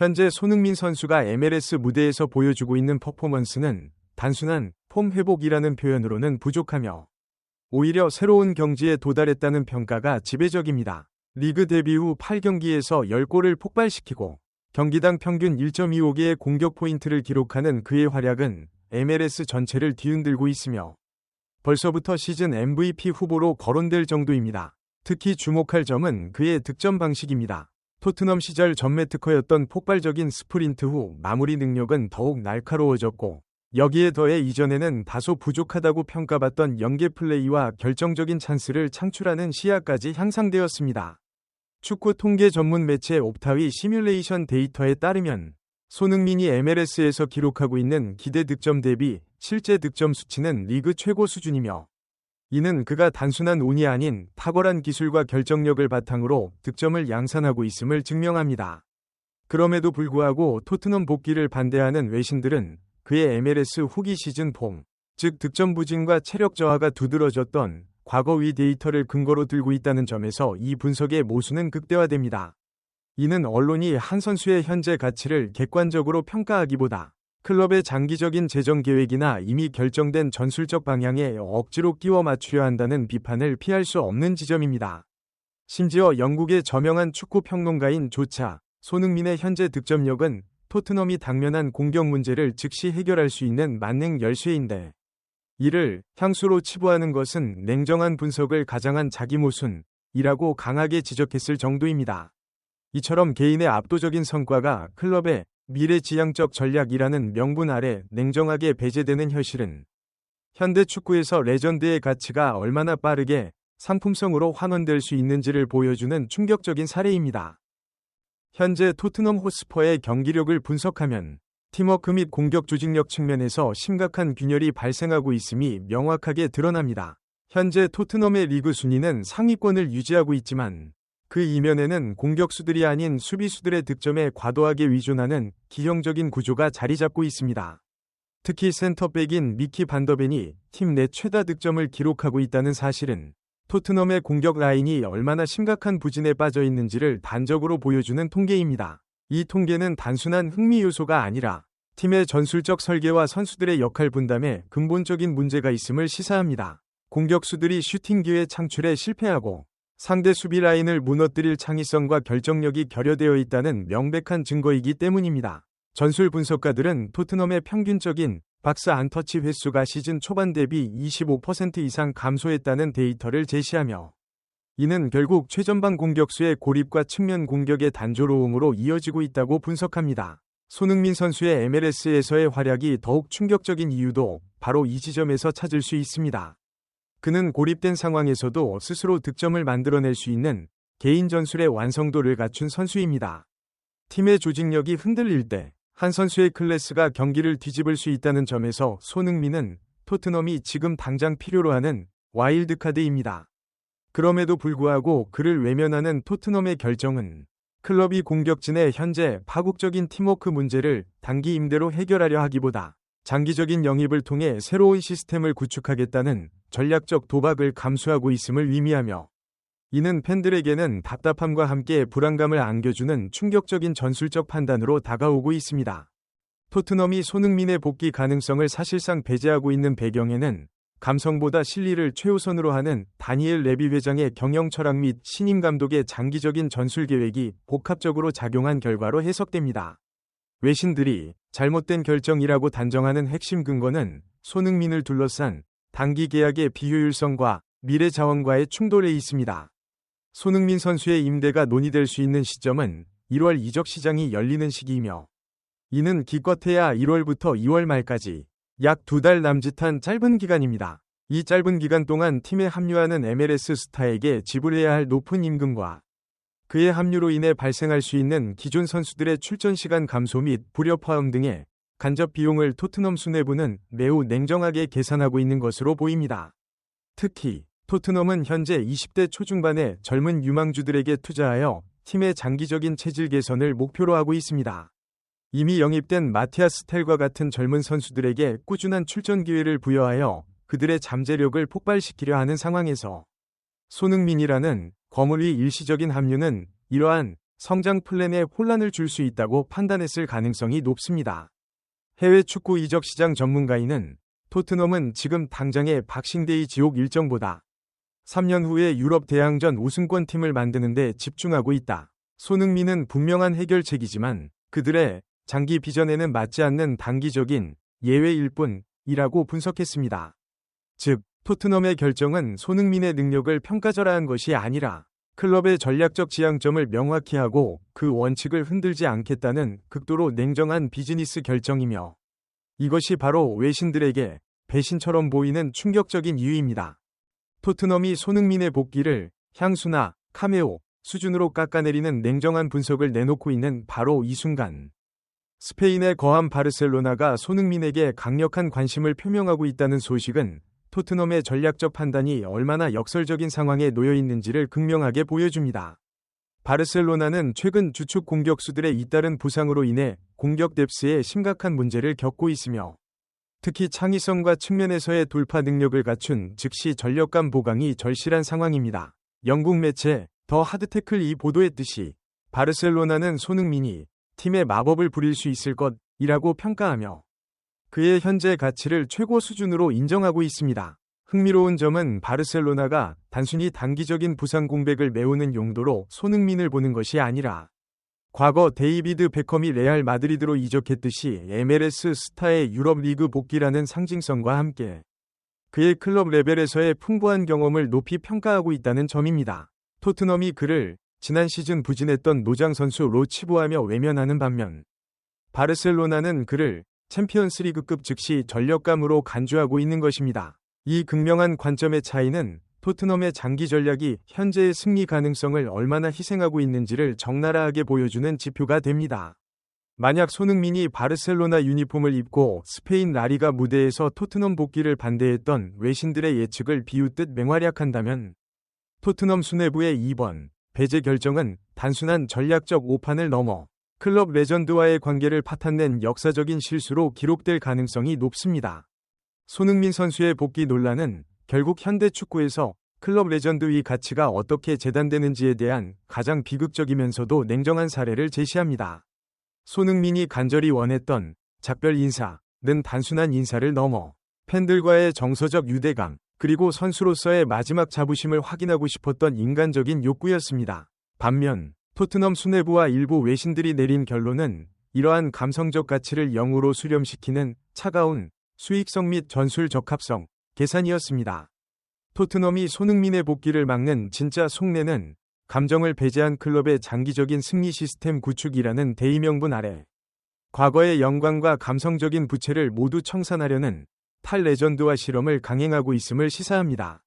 현재 손흥민 선수가 MLS 무대에서 보여주고 있는 퍼포먼스는 단순한 폼 회복이라는 표현으로는 부족하며 오히려 새로운 경지에 도달했다는 평가가 지배적입니다. 리그 데뷔 후 8경기에서 10골을 폭발시키고 경기당 평균 1.25개의 공격 포인트를 기록하는 그의 활약은 MLS 전체를 뒤흔들고 있으며 벌써부터 시즌 MVP 후보로 거론될 정도입니다. 특히 주목할 점은 그의 득점 방식입니다. 토트넘 시절 전매 특허였던 폭발적인 스프린트 후 마무리 능력은 더욱 날카로워졌고 여기에 더해 이전에는 다소 부족하다고 평가받던 연계 플레이와 결정적인 찬스를 창출하는 시야까지 향상되었습니다. 축구 통계 전문 매체 옵타의 시뮬레이션 데이터에 따르면 손흥민이 MLS에서 기록하고 있는 기대 득점 대비 실제 득점 수치는 리그 최고 수준이며 이는 그가 단순한 운이 아닌 탁월한 기술과 결정력을 바탕으로 득점을 양산하고 있음을 증명합니다. 그럼에도 불구하고 토트넘 복귀를 반대하는 외신들은 그의 MLS 후기 시즌 폼, 즉 득점 부진과 체력 저하가 두드러졌던 과거 위 데이터를 근거로 들고 있다는 점에서 이 분석의 모순은 극대화됩니다. 이는 언론이 한 선수의 현재 가치를 객관적으로 평가하기보다 클럽의 장기적인 재정 계획이나 이미 결정된 전술적 방향에 억지로 끼워 맞추려 한다는 비판을 피할 수 없는 지점입니다. 심지어 영국의 저명한 축구 평론가인 조차 손흥민의 현재 득점력은 토트넘이 당면한 공격 문제를 즉시 해결할 수 있는 만능 열쇠인데 이를 향수로 치부하는 것은 냉정한 분석을 가장한 자기 모순이라고 강하게 지적했을 정도입니다. 이처럼 개인의 압도적인 성과가 클럽의 미래지향적 전략이라는 명분 아래 냉정하게 배제되는 현실은 현대 축구에서 레전드의 가치가 얼마나 빠르게 상품성으로 환원될 수 있는지를 보여주는 충격적인 사례입니다. 현재 토트넘 호스퍼의 경기력을 분석하면 팀워크 및 공격 조직력 측면에서 심각한 균열이 발생하고 있음이 명확하게 드러납니다. 현재 토트넘의 리그 순위는 상위권을 유지하고 있지만 그 이면에는 공격수들이 아닌 수비수들의 득점에 과도하게 위존하는 기형적인 구조가 자리 잡고 있습니다. 특히 센터백인 미키 반더벤이 팀 내 최다 득점을 기록하고 있다는 사실은 토트넘의 공격 라인이 얼마나 심각한 부진에 빠져 있는지를 단적으로 보여주는 통계입니다. 이 통계는 단순한 흥미 요소가 아니라 팀의 전술적 설계와 선수들의 역할 분담에 근본적인 문제가 있음을 시사합니다. 공격수들이 슈팅 기회 창출에 실패하고 상대 수비 라인을 무너뜨릴 창의성과 결정력이 결여되어 있다는 명백한 증거이기 때문입니다. 전술 분석가들은 토트넘의 평균적인 박스 안터치 횟수가 시즌 초반 대비 25% 이상 감소했다는 데이터를 제시하며 이는 결국 최전방 공격수의 고립과 측면 공격의 단조로움으로 이어지고 있다고 분석합니다. 손흥민 선수의 MLS에서의 활약이 더욱 충격적인 이유도 바로 이 지점에서 찾을 수 있습니다. 그는 고립된 상황에서도 스스로 득점을 만들어낼 수 있는 개인 전술의 완성도를 갖춘 선수입니다. 팀의 조직력이 흔들릴 때 한 선수의 클래스가 경기를 뒤집을 수 있다는 점에서 손흥민은 토트넘이 지금 당장 필요로 하는 와일드카드입니다. 그럼에도 불구하고 그를 외면하는 토트넘의 결정은 클럽이 공격진의 현재 파국적인 팀워크 문제를 단기 임대로 해결하려 하기보다 장기적인 영입을 통해 새로운 시스템을 구축하겠다는 전략적 도박을 감수하고 있음을 의미하며 이는 팬들에게는 답답함과 함께 불안감을 안겨주는 충격적인 전술적 판단으로 다가오고 있습니다. 토트넘이 손흥민의 복귀 가능성을 사실상 배제하고 있는 배경에는 감성보다 실리를 최우선으로 하는 다니엘 레비 회장의 경영 철학 및 신임 감독의 장기적인 전술 계획이 복합적으로 작용한 결과로 해석됩니다. 외신들이 잘못된 결정이라고 단정하는 핵심 근거는 손흥민을 둘러싼 단기 계약의 비효율성과 미래 자원과의 충돌에 있습니다. 손흥민 선수의 임대가 논의될 수 있는 시점은 1월 이적 시장이 열리는 시기이며 이는 기껏해야 1월부터 2월 말까지 약 두 달 남짓한 짧은 기간입니다. 이 짧은 기간 동안 팀에 합류하는 MLS 스타에게 지불해야 할 높은 임금과 그의 합류로 인해 발생할 수 있는 기존 선수들의 출전 시간 감소 및 포함 등의 간접 비용을 토트넘 수뇌부는 매우 냉정하게 계산하고 있는 것으로 보입니다. 특히 토트넘은 현재 20대 초중반의 젊은 유망주들에게 투자하여 팀의 장기적인 체질 개선을 목표로 하고 있습니다. 이미 영입된 마티아스 텔과 같은 젊은 선수들에게 꾸준한 출전 기회를 부여하여 그들의 잠재력을 폭발시키려 하는 상황에서 손흥민이라는 거물 위 일시적인 합류는 이러한 성장 플랜에 혼란을 줄 수 있다고 판단했을 가능성이 높습니다. 해외 축구 이적 시장 전문가인은 토트넘은 지금 당장의 박싱데이 지옥 일정보다 3년 후에 유럽 대항전 우승권 팀을 만드는 데 집중하고 있다. 손흥민은 분명한 해결책이지만 그들의 장기 비전에는 맞지 않는 단기적인 예외일 뿐이라고 분석했습니다. 즉, 토트넘의 결정은 손흥민의 능력을 평가절하한 것이 아니라 클럽의 전략적 지향점을 명확히 하고 그 원칙을 흔들지 않겠다는 극도로 냉정한 비즈니스 결정이며 이것이 바로 외신들에게 배신처럼 보이는 충격적인 이유입니다. 토트넘이 손흥민의 복귀를 향수나 카메오 수준으로 깎아내리는 냉정한 분석을 내놓고 있는 바로 이 순간. 스페인의 거함 바르셀로나가 손흥민에게 강력한 관심을 표명하고 있다는 소식은 토트넘의 전략적 판단이 얼마나 역설적인 상황에 놓여 있는지를 극명하게 보여줍니다. 바르셀로나는 최근 주축 공격수들의 잇따른 부상으로 인해 공격 뎁스에 심각한 문제를 겪고 있으며 특히 창의성과 측면에서의 돌파 능력을 갖춘 즉시 전력감 보강이 절실한 상황입니다. 영국 매체 더 하드테클 이 보도했듯이 바르셀로나는 손흥민이 팀의 마법을 부릴 수 있을 것이라고 평가하며 그의 현재 가치를 최고 수준으로 인정하고 있습니다. 흥미로운 점은 바르셀로나가 단순히 단기적인 부상 공백을 메우는 용도로 손흥민을 보는 것이 아니라 과거 데이비드 베컴이 레알 마드리드로 이적했듯이 MLS 스타의 유럽 리그 복귀라는 상징성과 함께 그의 클럽 레벨에서의 풍부한 경험을 높이 평가하고 있다는 점입니다. 토트넘이 그를 지난 시즌 부진했던 노장 선수 로치보하며 외면하는 반면 바르셀로나는 그를 챔피언스 리그급 즉시 전력감으로 간주하고 있는 것입니다. 이 극명한 관점의 차이는 토트넘의 장기 전략이 현재의 승리 가능성을 얼마나 희생하고 있는지를 적나라하게 보여주는 지표가 됩니다. 만약 손흥민이 바르셀로나 유니폼을 입고 스페인 라리가 무대에서 토트넘 복귀를 반대했던 외신들의 예측을 비웃듯 맹활약한다면 토트넘 수뇌부의 2번 배제 결정은 단순한 전략적 오판을 넘어 클럽 레전드와의 관계를 파탄낸 역사적인 실수로 기록될 가능성이 높습니다. 손흥민 선수의 복귀 논란은 결국 현대 축구에서 클럽 레전드의 가치가 어떻게 재단되는지에 대한 가장 비극적이면서도 냉정한 사례를 제시합니다. 손흥민이 간절히 원했던 작별 인사는 단순한 인사를 넘어 팬들과의 정서적 유대감, 그리고 선수로서의 마지막 자부심을 확인하고 싶었던 인간적인 욕구였습니다. 반면 토트넘 수뇌부와 일부 외신들이 내린 결론은 이러한 감성적 가치를 영으로 수렴시키는 차가운 수익성 및 전술 적합성 계산이었습니다. 토트넘이 손흥민의 복귀를 막는 진짜 속내는 감정을 배제한 클럽의 장기적인 승리 시스템 구축이라는 대의명분 아래 과거의 영광과 감성적인 부채를 모두 청산하려는 탈 레전드와 실험을 강행하고 있음을 시사합니다.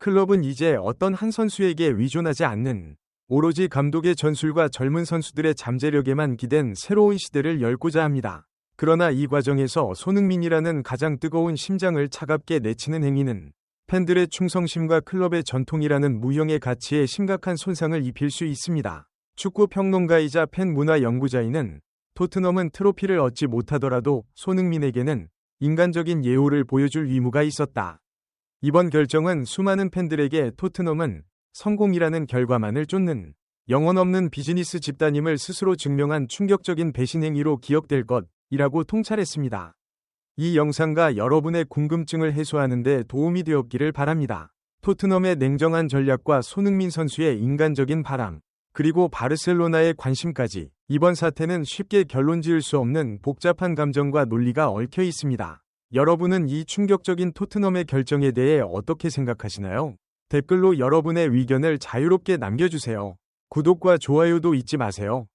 클럽은 이제 어떤 한 선수에게 위존하지 않는 오로지 감독의 전술과 젊은 선수들의 잠재력에만 기댄 새로운 시대를 열고자 합니다. 그러나 이 과정에서 손흥민이라는 가장 뜨거운 심장을 차갑게 내치는 행위는 팬들의 충성심과 클럽의 전통이라는 무형의 가치에 심각한 손상을 입힐 수 있습니다. 축구 평론가이자 팬 문화 연구자인은 토트넘은 트로피를 얻지 못하더라도 손흥민에게는 인간적인 예우를 보여줄 의무가 있었다. 이번 결정은 수많은 팬들에게 토트넘은 성공이라는 결과만을 쫓는 영혼 없는 비즈니스 집단임을 스스로 증명한 충격적인 배신 행위로 기억될 것이라고 통찰했습니다. 이 영상과 여러분의 궁금증을 해소하는 데 도움이 되었기를 바랍니다. 토트넘의 냉정한 전략과 손흥민 선수의 인간적인 바람, 그리고 바르셀로나의 관심까지 이번 사태는 쉽게 결론 지을 수 없는 복잡한 감정과 논리가 얽혀 있습니다. 여러분은 이 충격적인 토트넘의 결정에 대해 어떻게 생각하시나요? 댓글로 여러분의 의견을 자유롭게 남겨주세요. 구독과 좋아요도 잊지 마세요.